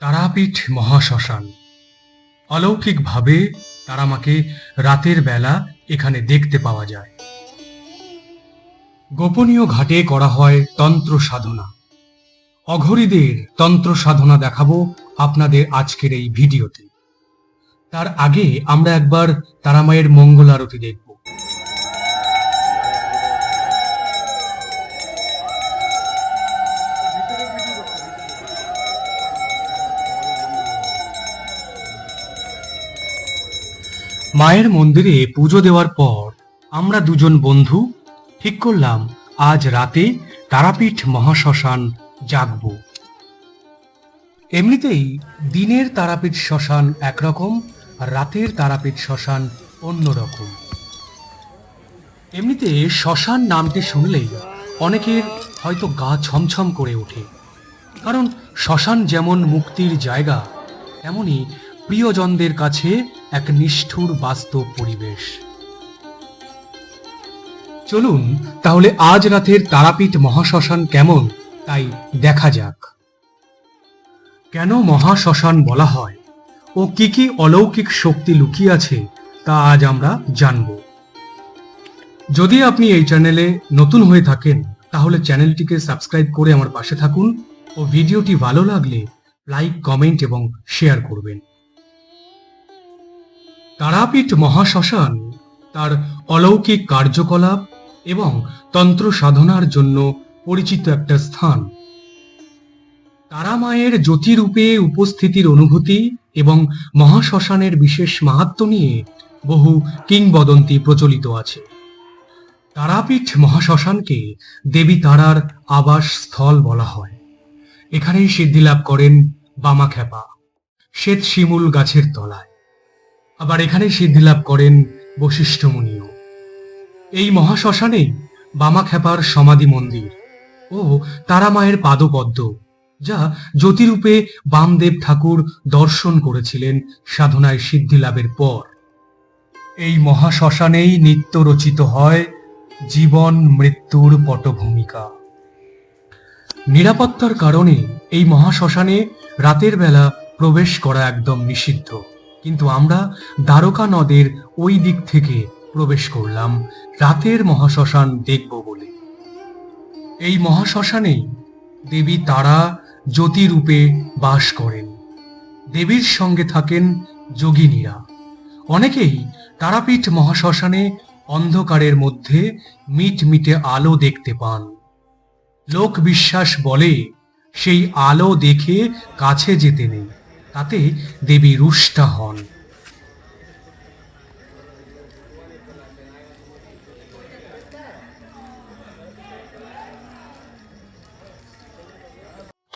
তারাপীঠ মহাশ্মশান। অলৌকিকভাবে তারামাকে রাতের বেলা এখানে দেখতে পাওয়া যায়। গোপনীয় ঘাটে করা হয় তন্ত্র সাধনা। অঘরীদের তন্ত্র সাধনা দেখাবো আপনাদের আজকের এই ভিডিওতে। তার আগে আমরা একবার তারামায়ের মঙ্গল আরতি দেখব। মায়ের মন্দিরে পুজো দেওয়ার পর আমরা দুজন বন্ধু ঠিক করলাম, আজ রাতে তারাপীঠ মহাশ্মশান জাগব। এমনিতেই দিনের তারাপীঠ শ্মশান একরকম আর রাতের তারাপীঠ শ্মশান অন্যরকম। এমনিতে শ্মশান নামটি শুনলেই অনেকের হয়তো গা ছমছম করে ওঠে। কারণ শ্মশান যেমন মুক্তির জায়গা, তেমনি প্রিয়জনদের কাছে এক নিষ্ঠুর বাস্তব পরিবেশ। চলুন, তাহলে আজ রাতের তারাপীঠ মহাশ্মশান কেমন, তাই দেখা যাক। কেন মহাশ্মশান বলা হয়? ও কি কি অলৌকিক শক্তি লুকিয়ে আছে, তা আজ আমরা জানব। যদি আপনি এই চ্যানেলে নতুন হয়ে থাকেন, তাহলে চ্যানেলটিকে সাবস্ক্রাইব করে আমার পাশে থাকুন ও ভিডিওটি ভালো লাগলে লাইক, কমেন্ট এবং শেয়ার করবেন। তারাপীঠ মহাশ্মশান তার অলৌকিক কার্যকলাপ এবং তন্ত্র সাধনার জন্য পরিচিত একটা স্থান। তারামায়ের জ্যোতিরূপে উপস্থিতির অনুভূতি এবং মহাশ্মশানের বিশেষ মাহাত্ম নিয়ে বহু কিংবদন্তি প্রচলিত আছে। তারাপীঠ মহাশ্মশানকে দেবী তারার আবাস স্থল বলা হয়। এখানেই সিদ্ধিলাভ করেন বামাখ্যাপা শ্বেত শিমুল গাছের তলায়। আবার এখানেই সিদ্ধিলাভ করেন বশিষ্ঠ মুনিও এই মহাশ্মশানেই বামাখ্যাপার সমাধি মন্দির ও তারামায়ের পাদপদ্ম, যা জ্যোতিরূপে বামদেব ঠাকুর দর্শন করেছিলেন সাধনায় সিদ্ধি লাভের পর। এই মহাশ্মশানেই নিত্য রচিত হয় জীবন মৃত্যুর পটভূমিকা। নিরাপত্তার কারণে এই মহাশ্মশানে রাতের বেলা প্রবেশ করা একদম নিষিদ্ধ। কিন্তু আমরা দ্বারকা নদের ওই দিক থেকে প্রবেশ করলাম। রাতের মহাশ্মশান দেখব বলে। এই মহাশ্মশানেই দেবী তারা জ্যোতিরূপে বাস করেন। দেবীর সঙ্গে থাকেন যোগিনীরা। অনেকেই তারাপীঠ মহাশ্মশানে অন্ধকারের মধ্যে মিটমিটে আলো দেখতে পান। লোক বিশ্বাস বলে, সেই আলো দেখে কাছে যেতে নেই। তাতে দেবী রুষ্টা হন।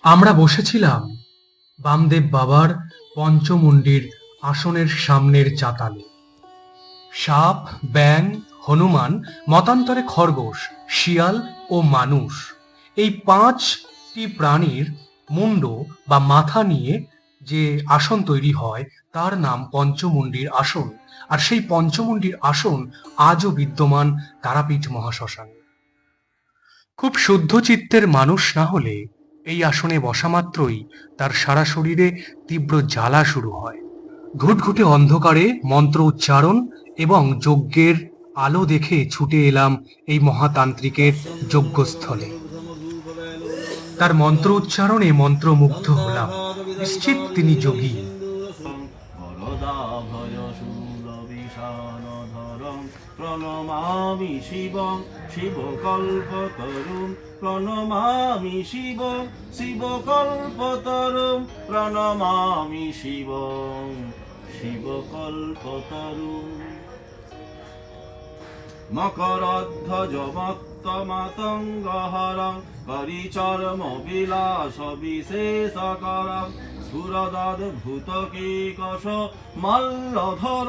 আমরা বসেছিলাম বামদেব বাবার পঞ্চমুণ্ডির আসনের সামনের চাতালে। সাপ ব্যাং হনুমান, মতান্তরে খরগোশ, শিয়াল ও মানুষ। এই পাঁচটি প্রাণীর মুন্ড বা মাথা নিয়ে যে আসন তৈরি হয়, তার নাম পঞ্চমুণ্ডির আসন। আর সেই পঞ্চমুণ্ডির আসন আজও বিদ্যমান তারাপীঠ মহাশ্মশানে। খুব শুদ্ধ চিত্তের মানুষ না হলে এই আসনে বসা মাত্রই তার সারা শরীরে তীব্র জ্বালা শুরু হয়। ঘুটঘুটে অন্ধকারে মন্ত্র উচ্চারণ এবং যজ্ঞের আলো দেখে ছুটে এলাম এই মহাতান্ত্রিকের যজ্ঞস্থলে। তার মন্ত্র উচ্চারণে মন্ত্রমুগ্ধ হলাম। নিশ্চিত তিনি যোগী। প্রণমামি শিবং শিবকল্পতরুং প্রণমামি শিব শিবকল্পতরুং প্রণমামি শিবং শিবকল্পতরুং মকরধ্বজমত্তমাতঙ্গহরং করিচর্ম বিলাস বিশেষকরং সুরদদ্ভুতকীকশ মল্লধর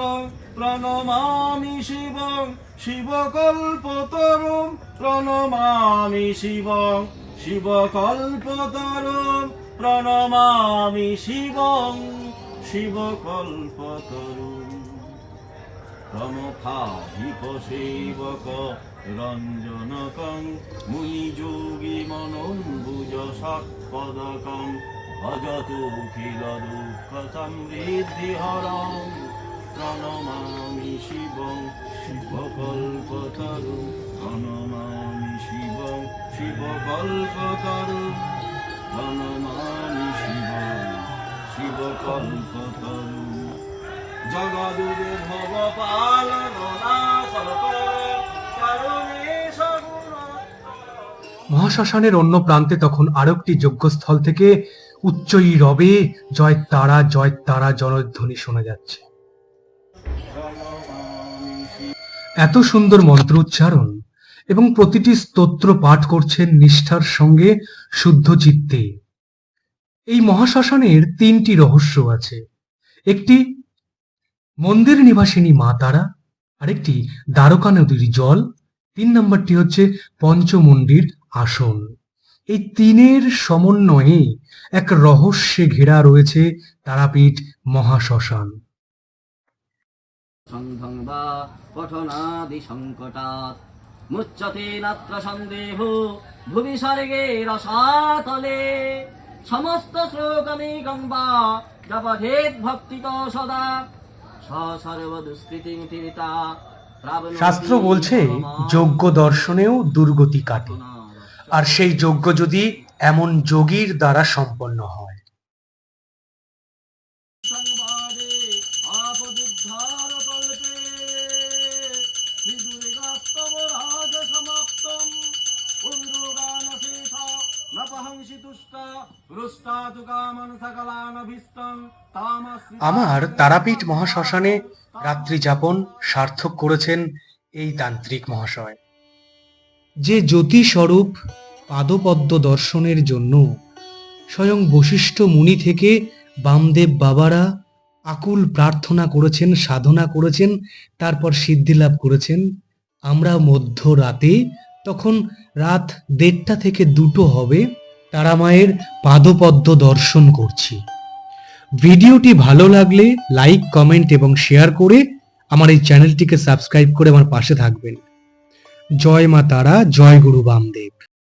প্রণমামি শিবং শিবকল্পতরুং প্রণমামি শিবং শিবকল্পতরুং প্রণমামি শিবং শিবকল্পতরুং প্রমুখাধিপসেবক রঞ্জনকং মুনিযোগী মনম্বুজ সৎপদকং ভজতু অখিল দুঃখ সমৃদ্ধি হরং প্রণমামি শিবং শিবকল্পতরু প্রণমামি শিবং শিবকল্পতরু প্রণমামি শিবং শিবকল্পতরু জগদুরে সগুণ মহাশ্মশানের অন্য প্রান্তে তখন আরেকটি যজ্ঞস্থল থেকে উচ্চই রবে জয় তারা জয় তারা জনধ্বনি শোনা যাচ্ছে। এত সুন্দর মন্ত্র উচ্চারণ এবং প্রতিটি স্তোত্র পাঠ করছেন নিষ্ঠার সঙ্গে শুদ্ধ চিত্তে। এই মহাশ্মশানের তিনটি রহস্য আছে। একটি মন্দির নিবাসিনী মা তারা, আরেকটি দ্বারকা নদীর জল, তিন নম্বরটি হচ্ছে পঞ্চমুণ্ডির আসন। এই তিনের সমন্বয়ে এক রহস্যে ঘেরা রয়েছে তারাপীঠ মহাশ্মশান। মুচ্যতে নাত্র সন্দেহ, ভুবি স্বর্গে রসাতলে। সমস্ত শ্লোকমেকং বা জপধেদ ভক্তিত সদা। শাস্ত্র বলছে যজ্ঞ যোগ্য দর্শনেও দুর্গতি কাটে। আর সেই যোগ্য যদি এমন যোগীর দ্বারা সম্পন্ন হয়। আমার তারাপীঠ মহাশ্মশানে রাত্রি যাপন সার্থক করেছেন এই তান্ত্রিক মহাশয়। যে জ্যোতি স্বরূপ পাদপদ্ম দর্শনের জন্য স্বয়ং বশিষ্ঠ মুনি থেকে বামদেব বাবারা আকুল প্রার্থনা করেছেন সাধনা করেছেন তারপর সিদ্ধি লাভ করেছেন। আমরা মধ্য রাতে তখন রাত দেড়টা থেকে দুটো হবে। তারা মায়ের পাদপদ্ম দর্শন করছি। ভিডিওটি ভালো লাগলে লাইক, কমেন্ট এবং শেয়ার করে আমার এই চ্যানেলটিকে সাবস্ক্রাইব করে আমার পাশে থাকবেন। জয় মা তারা, জয় গুরু বামদেব।